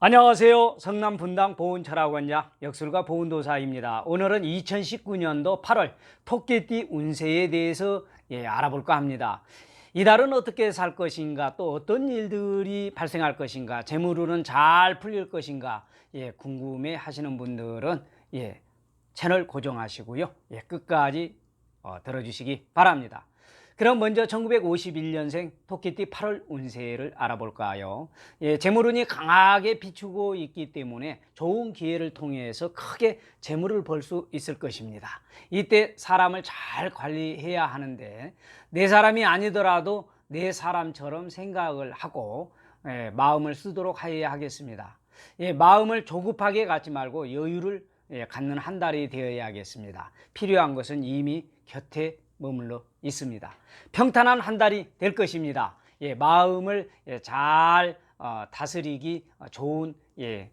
안녕하세요. 성남 분당 보훈철학원장 역술가 보훈도사입니다. 오늘은 2019년도 8월 토끼띠 운세에 대해서 예, 알아볼까 합니다. 이달은 어떻게 살 것인가, 또 어떤 일들이 발생할 것인가, 재물운은 잘 풀릴 것인가, 예, 궁금해 하시는 분들은 예, 채널 고정하시고요. 예, 끝까지 어, 들어주시기 바랍니다. 그럼 먼저 1951년생 토끼띠 8월 운세를 알아볼까요? 예, 재물운이 강하게 비추고 있기 때문에 좋은 기회를 통해서 크게 재물을 벌 수 있을 것입니다. 이때 사람을 잘 관리해야 하는데 내 사람이 아니더라도 내 사람처럼 생각을 하고 예, 마음을 쓰도록 해야 하겠습니다. 예, 마음을 조급하게 갖지 말고 여유를 예, 갖는 한 달이 되어야겠습니다. 필요한 것은 이미 곁에 머물러 있습니다. 평탄한 한 달이 될 것입니다. 예, 마음을 예, 잘 어, 다스리기 좋은 예,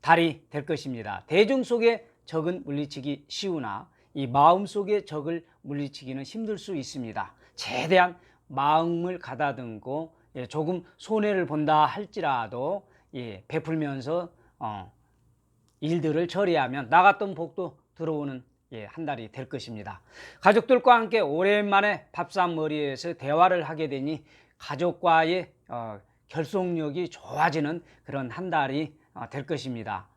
달이 될 것입니다. 대중 속에 적은 물리치기 쉬우나 이 마음 속에 적을 물리치기는 힘들 수 있습니다. 최대한 마음을 가다듬고 예, 조금 손해를 본다 할지라도 예, 베풀면서 어, 일들을 처리하면 나갔던 복도 들어오는 예, 한 달이 될 것입니다. 가족들과 함께 오랜만에 밥상머리에서 대화를 하게 되니 가족과의 어, 결속력이 좋아지는 그런 한 달이 어, 될 것입니다.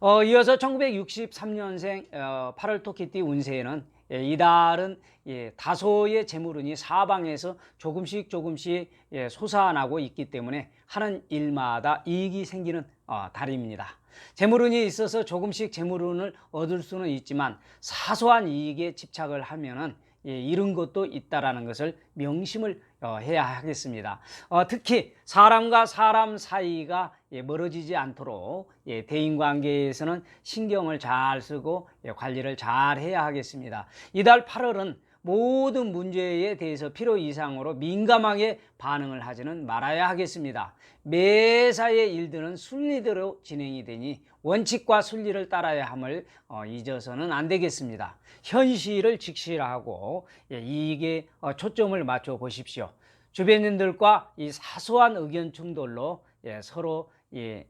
어, 이어서 1963년생 어, 8월 토끼띠 운세에는 예, 이달은 예, 다소의 재물운이 사방에서 조금씩 조금씩 예, 솟아나고 있기 때문에 하는 일마다 이익이 생기는 어, 달입니다. 재물운이 있어서 조금씩 재물운을 얻을 수는 있지만 사소한 이익에 집착을 하면은 예, 이런 것도 있다라는 것을 명심을 어, 해야 하겠습니다. 어, 특히 사람과 사람 사이가 예, 멀어지지 않도록 예, 대인 관계에서는 신경을 잘 쓰고 예, 관리를 잘 해야 하겠습니다. 이달 8월은 모든 문제에 대해서 필요 이상으로 민감하게 반응을 하지는 말아야 하겠습니다. 매사의 일들은 순리대로 진행이 되니 원칙과 순리를 따라야 함을 어, 잊어서는 안 되겠습니다. 현실을 직시하고 예, 이익에 어, 초점을 맞춰 보십시오. 주변인들과 이 사소한 의견 충돌로 예, 서로 예,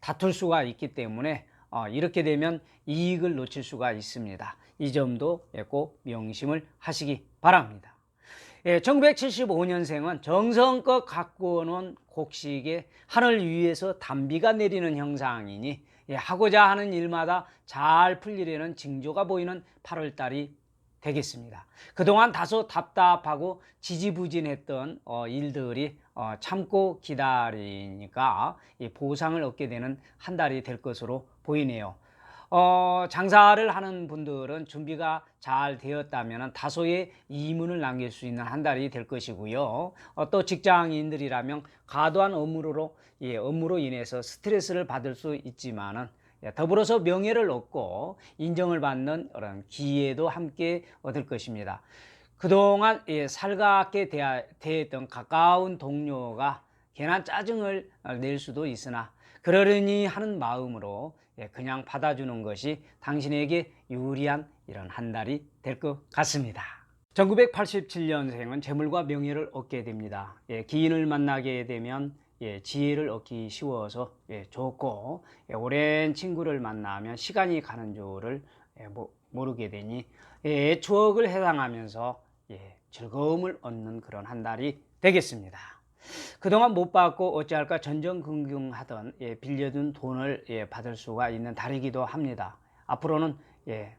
다툴 수가 있기 때문에 어, 이렇게 되면 이익을 놓칠 수가 있습니다. 이 점도 예, 꼭 명심을 하시기 바랍니다. 예, 1975년생은 정성껏 가꾸어놓은 곡식에 하늘 위에서 단비가 내리는 형상이니 예, 하고자 하는 일마다 잘 풀리려는 징조가 보이는 8월달이 되겠습니다. 그동안 다소 답답하고 지지부진했던 어, 일들이 어, 참고 기다리니까 이 보상을 얻게 되는 한 달이 될 것으로 보이네요. 어, 장사를 하는 분들은 준비가 잘 되었다면 다소의 이문을 남길 수 있는 한 달이 될 것이고요. 어, 또 직장인들이라면 과도한 업무로 예, 업무로 인해서 스트레스를 받을 수 있지만은 예, 더불어서 명예를 얻고 인정을 받는 그런 기회도 함께 얻을 것입니다. 그동안 예, 살갑게 대했던 가까운 동료가 괜한 짜증을 낼 수도 있으나 그러려니 하는 마음으로 예, 그냥 받아주는 것이 당신에게 유리한 이런 한 달이 될 것 같습니다. 1987년생은 재물과 명예를 얻게 됩니다. 예, 기인을 만나게 되면 예, 지혜를 얻기 쉬워서 예, 좋고 예, 오랜 친구를 만나면 시간이 가는 줄을 예, 모, 모르게 되니 예, 추억을 해당하면서 예, 즐거움을 얻는 그런 한 달이 되겠습니다. 그동안 못 받고 어찌할까 전전긍긍하던 예, 빌려둔 돈을 예, 받을 수가 있는 달이기도 합니다. 앞으로는 예,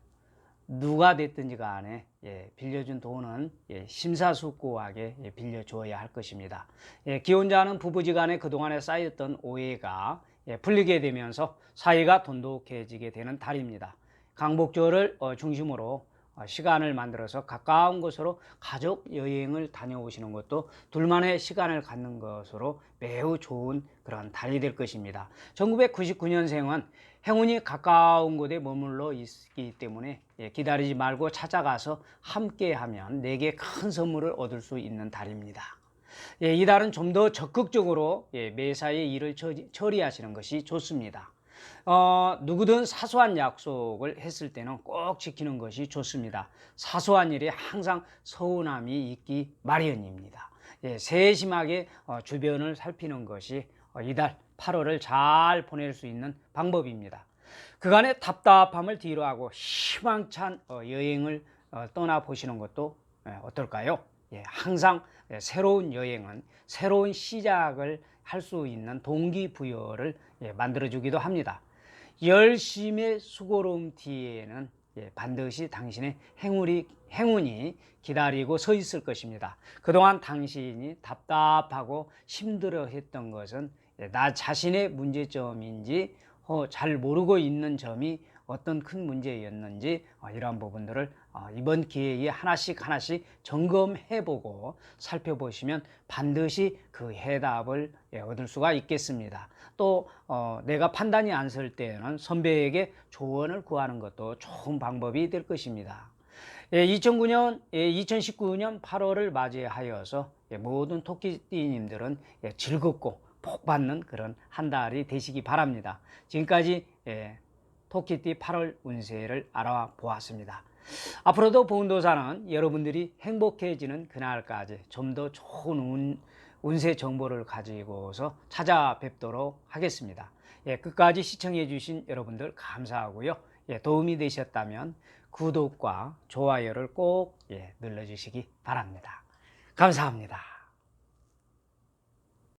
누가 됐든지 간에 예, 빌려준 돈은 예, 심사숙고하게 예, 빌려줘야 할 것입니다. 예, 기혼자는 부부지간에 그동안에 쌓였던 오해가 예, 풀리게 되면서 사이가 돈독해지게 되는 달입니다. 강복절을 어, 중심으로 어, 시간을 만들어서 가까운 곳으로 가족 여행을 다녀오시는 것도 둘만의 시간을 갖는 것으로 매우 좋은 그런 달이 될 것입니다. 1999년생은 행운이 가까운 곳에 머물러 있기 때문에 예, 기다리지 말고 찾아가서 함께 하면 내게 큰 선물을 얻을 수 있는 달입니다. 예, 이 달은 좀 더 적극적으로 예, 매사의 일을 처리, 처리하시는 것이 좋습니다. 어, 누구든 사소한 약속을 했을 때는 꼭 지키는 것이 좋습니다. 사소한 일에 항상 서운함이 있기 마련입니다. 예, 세심하게 어, 주변을 살피는 것이 어, 이달 8월을 잘 보낼 수 있는 방법입니다. 그간의 답답함을 뒤로하고 희망찬 어, 여행을 어, 떠나 보시는 것도 예, 어떨까요? 예, 항상 예, 새로운 여행은 새로운 시작을 할 수 있는 동기부여를 예, 만들어주기도 합니다. 열심의 수고로움 뒤에는 예, 반드시 당신의 행운이, 행운이 기다리고 서 있을 것입니다. 그동안 당신이 답답하고 힘들어 했던 것은 예, 나 자신의 문제점인지 어, 잘 모르고 있는 점이 어떤 큰 문제였는지 어, 이러한 부분들을 어, 이번 기회에 하나씩 하나씩 점검해보고 살펴보시면 반드시 그 해답을 예, 얻을 수가 있겠습니다. 또 어, 내가 판단이 안 설 때에는 선배에게 조언을 구하는 것도 좋은 방법이 될 것입니다. 예, 2009년, 예, 2019년 8월을 맞이하여서 예, 모든 토끼띠님들은 예, 즐겁고 복 받는 그런 한 달이 되시기 바랍니다. 지금까지 예, 토끼띠 8월 운세를 알아보았습니다. 앞으로도 보운도사는 여러분들이 행복해지는 그날까지 좀 더 좋은 운, 운세 정보를 가지고서 찾아뵙도록 하겠습니다. 예, 끝까지 시청해 주신 여러분들 감사하고요. 예, 도움이 되셨다면 구독과 좋아요를 꼭 예, 눌러주시기 바랍니다. 감사합니다.